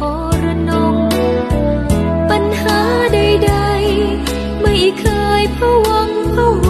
ทรนงปัญหาใดๆไม่เคยพะวังพะว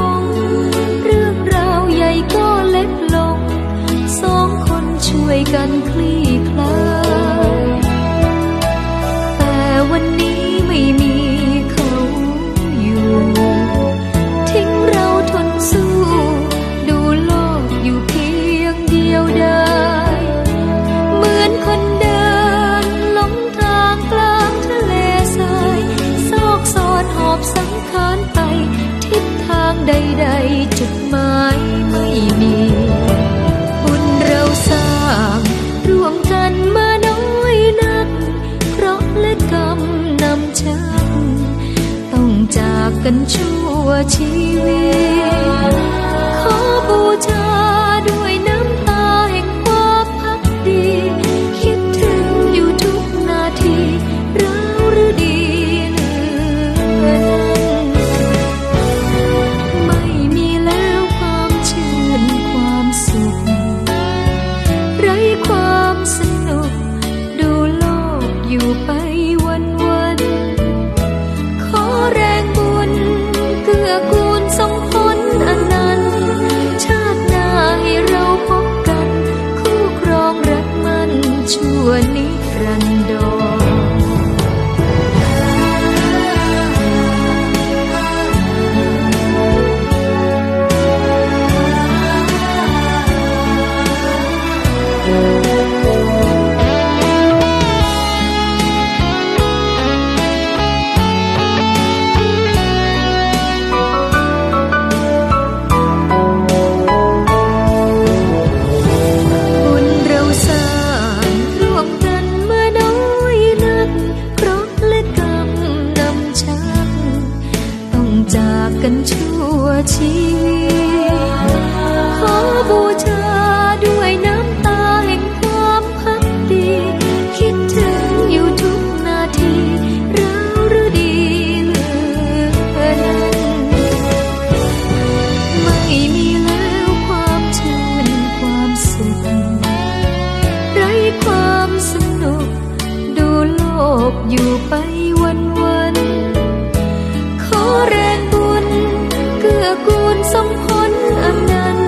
ากกันชั่วชีวิต ขอบูชาด้วย ไปวันวัน ขอแรงบุญเกื้อกูลสมพลอันนั้น